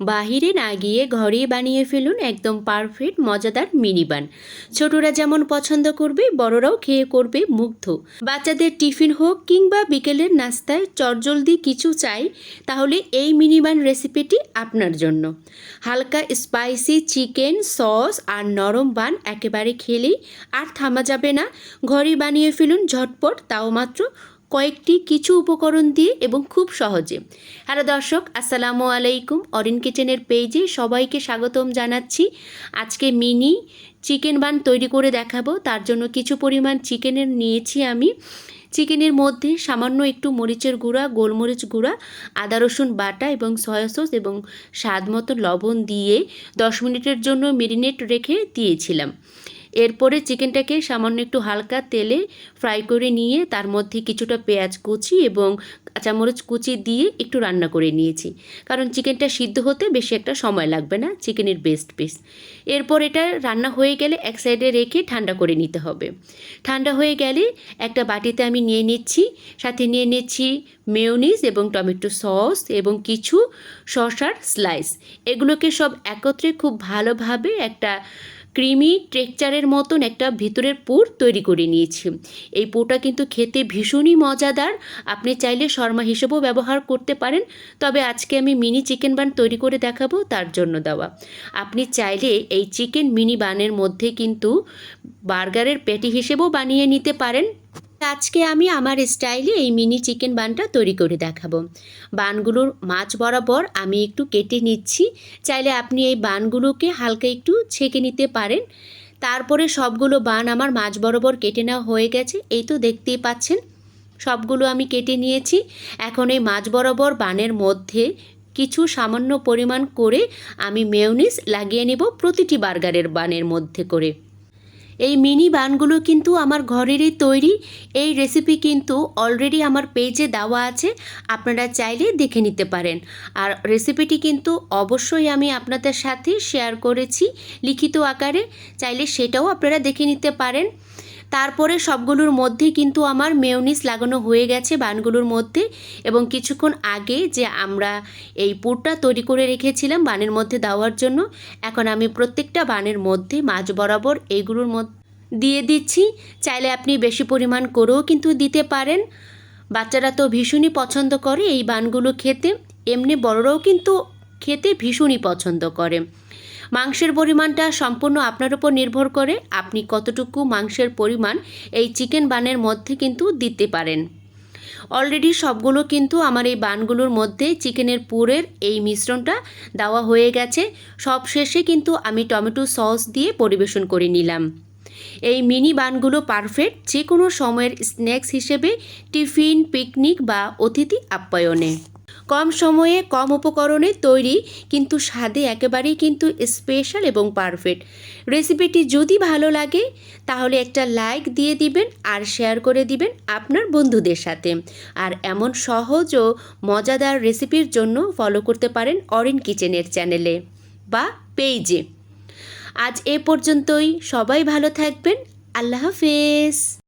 বাহিরে না গিয়ে ঘরেই বানিয়ে ফেলুন একদম পারফেক্ট, মজাদার মিনি বান ছোটরা যেমন পছন্দ করবে, বড়রাও খেয়ে করবে মুগ্ধ। বাচ্চাদের টিফিন হোক কিংবা বিকেলের নাস্তায় চটজলদি কিছু চাই, তাহলে এই মিনি বান রেসিপিটি আপনার জন্য। হালকা স্পাইসি চিকেন, সস আর নরম বান একেবারে খেলেই আর থামা যাবে না। ঘরে বানিয়ে ফেলুন ঝটপট, তাও মাত্র কয়েকটি কিছু উপকরণ দিয়ে এবং খুব সহজে। হ্যালো দর্শক, আসসালামু আলাইকুম। অরিন কিচেনের পেজে সবাইকে স্বাগতম জানাচ্ছি। আজকে মিনি চিকেন বান তৈরি করে দেখাবো। তার জন্য কিছু পরিমাণ চিকেনের নিয়েছি আমি। চিকেনের মধ্যে সামান্য একটু মরিচের গুঁড়া, গোলমরিচ গুঁড়া, আদা রসুন বাটা এবং সয়া সস এবং স্বাদ মতো লবণ দিয়ে দশ মিনিটের জন্য মেরিনেট রেখে দিয়েছিলাম। এরপরে চিকেনটাকে সামান্য একটু হালকা তেলে ফ্রাই করে নিয়ে তার মধ্যে কিছুটা পেঁয়াজ কুচি এবং কাঁচামরিচ কুচি দিয়ে একটু রান্না করে নিয়েছি। কারণ চিকেনটা সিদ্ধ হতে বেশি একটা সময় লাগবে না, চিকেনের বেস্ট পিস এরপর এটা রান্না হয়ে গেলে এক সাইডে রেখে ঠান্ডা করে নিতে হবে। ঠান্ডা হয়ে গেলে একটা বাটিতে আমি নিয়ে নিচ্ছি, সাথে নিয়ে নিচ্ছি মেয়োনিজ এবং টমেটো সস এবং কিছু শসার স্লাইস এগুলোকে সব একত্রে খুব ভালোভাবে একটা ক্রিমি টেকচারের মতন একটা ভিতরের পুর তৈরি করে নিয়েছি। এই পুরটা কিন্তু খেতে ভীষণই মজাদার। আপনি চাইলে শর্মা হিসেবেও ব্যবহার করতে পারেন। তবে আজকে আমি মিনি চিকেন বান তৈরি করে দেখাবো, তার জন্য দেওয়া। আপনি চাইলে এই চিকেন মিনি বানের মধ্যে কিন্তু বার্গারের প্যাটি হিসেবেও বানিয়ে নিতে পারেন। আজকে আমি আমার স্টাইলে এই মিনি চিকেন বানটা তৈরি করে দেখাবো। বানগুলোর মাছ বরাবর আমি একটু কেটে নিচ্ছি। চাইলে আপনি এই বানগুলোকে হালকা একটু ছেঁকে নিতে পারেন। তারপরে সবগুলো বান আমার মাছ বরাবর কেটে নেওয়া হয়ে গেছে। এই তো দেখতেই পাচ্ছেন, সবগুলো আমি কেটে নিয়েছি। এখন এই মাছ বরাবর বানের মধ্যে কিছু সামান্য পরিমাণ করে আমি মেয়নিস লাগিয়ে নেব প্রতিটি বার্গারের বানের মধ্যে করে। এই মিনি বানগুলো কিন্তু আমার ঘরেরই তৈরি। এই রেসিপি কিন্তু অলরেডি আমার পেজে দেওয়া আছে, আপনারা চাইলে দেখে নিতে পারেন। আর রেসিপিটি কিন্তু অবশ্যই আমি আপনাদের সাথে শেয়ার করেছি লিখিত আকারে, চাইলে সেটাও আপনারা দেখে নিতে পারেন। তারপরে সবগুলোর মধ্যে কিন্তু আমার মেয়নিস লাগানো হয়ে গেছে বানগুলোর মধ্যে এবং কিছুক্ষণ আগে যে আমরা এই পুরটা তৈরি করে রেখেছিলাম বানের মধ্যে দেওয়ার জন্য, এখন আমি প্রত্যেকটা বানের মধ্যে মাছ বরাবর এইগুলোর মধ্যে দিয়ে দিচ্ছি। চাইলে আপনি বেশি পরিমাণ করেও কিন্তু দিতে পারেন। বাচ্চারা তো ভীষণই পছন্দ করে এই বানগুলো খেতে, এমনি বড়রাও কিন্তু খেতে ভীষণই পছন্দ করে। মাংসের পরিমাণটা সম্পূর্ণ আপনার উপর নির্ভর করে আপনি কতটুকু মাংসের পরিমাণ এই চিকেন বানের মধ্যে কিন্তু দিতে পারেন। অলরেডি সবগুলো কিন্তু আমার এই বানগুলোর মধ্যে চিকেনের পুরের এই মিশ্রণটা দেওয়া হয়ে গেছে। সব শেষে কিন্তু আমি টমেটো সস দিয়ে পরিবেশন করে নিলাম। এই মিনি বানগুলো পারফেক্ট যে কোনো সময়ের স্ন্যাক্স হিসেবে টিফিন, পিকনিক বা অতিথি আপ্যায়নে। কম সময়ে কম উপকরণে তৈরি, কিন্তু স্বাদে একেবারেই কিন্তু স্পেশাল এবং পারফেক্ট রেসিপিটি যদি ভালো লাগে, তাহলে একটা লাইক দিয়ে দিবেন আর শেয়ার করে দিবেন আপনার বন্ধুদের সাথে। আর এমন সহজ ও মজাদার রেসিপির জন্য ফলো করতে পারেন অরিন কিচেনের চ্যানেলে বা পেজে আজ এ পর্যন্তই। সবাই ভালো থাকবেন। আল্লাহ হাফেজ।